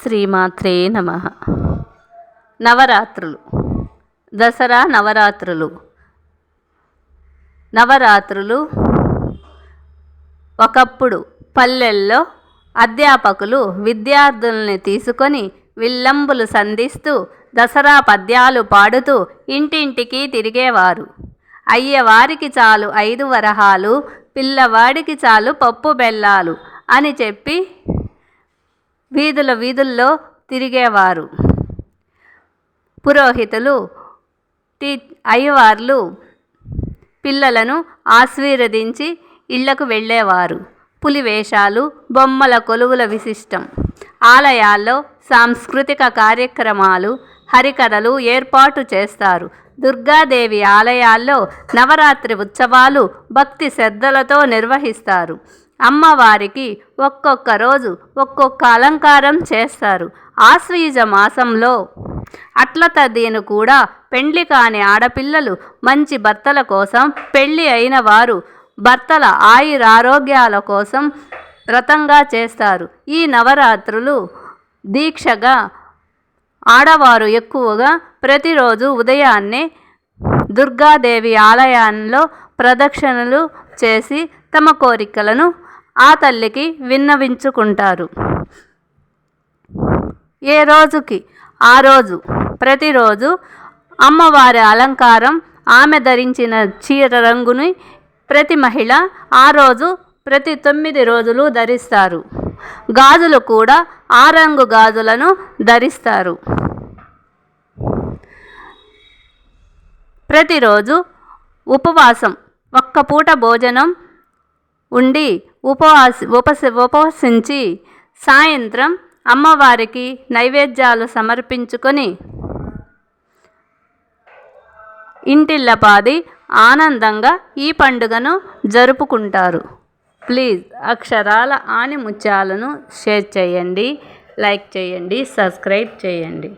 శ్రీమాత్రే నమ. నవరాత్రులు. దసరా నవరాత్రులు. నవరాత్రులు ఒకప్పుడు పల్లెల్లో అధ్యాపకులు విద్యార్థుల్ని తీసుకొని విల్లంబులు సంధిస్తూ దసరా పద్యాలు పాడుతూ ఇంటింటికి తిరిగేవారు. అయ్యవారికి చాలు ఐదు వరహాలు పిల్లవాడికి చాలు పప్పు బెల్లాలు అని చెప్పి వీధుల వీధుల్లో తిరిగేవారు. పురోహితులు టీ అయ్యవార్లు పిల్లలను ఆశీర్వదించి ఇళ్ళకు వెళ్ళేవారు. పులివేషాలు బొమ్మల కొలువుల విశిష్టం. ఆలయాల్లో సాంస్కృతిక కార్యక్రమాలు హరికథలు ఏర్పాటు చేస్తారు. దుర్గాదేవి ఆలయాల్లో నవరాత్రి ఉత్సవాలు భక్తి శ్రద్ధలతో నిర్వహిస్తారు. అమ్మవారికి ఒక్కొక్క రోజు ఒక్కొక్క అలంకారం చేస్తారు. ఆశ్వీజ మాసంలో అట్ల దీని కూడా పెండ్లి కాని ఆడపిల్లలు మంచి భర్తల కోసం పెళ్ళి అయిన వారు భర్తల ఆయురారోగ్యాల కోసం వ్రతంగా చేస్తారు. ఈ నవరాత్రులు దీక్షగా ఆడవారు ఎక్కువగా ప్రతిరోజు ఉదయాన్నే దుర్గాదేవి ఆలయాల్లో ప్రదక్షిణలు చేసి తమ కోరికలను ఆ తల్లికి విన్నవించుకుంటారు. ఏ రోజుకి? ఆ రోజు. ప్రతిరోజు అమ్మవారి అలంకారం ఆమె ధరించిన చీర రంగుని ప్రతి మహిళ ఆ రోజు ప్రతి తొమ్మిది రోజులు ధరిస్తారు. గాజులు కూడా ఆ రంగు గాజులను ధరిస్తారు. ప్రతిరోజు ఉపవాసం. ఒక్క పూట భోజనం ఉండి ఉపవాసి ఉపసి ఉపవసించి సాయంత్రం అమ్మవారికి నైవేద్యాలు సమర్పించుకొని ఇంటిల్లపాది ఆనందంగా ఈ పండుగను జరుపుకుంటారు. ప్లీజ్ అక్షరాల ఆణిముత్యాలను షేర్ చేయండి లైక్ చేయండి సబ్స్క్రైబ్ చేయండి.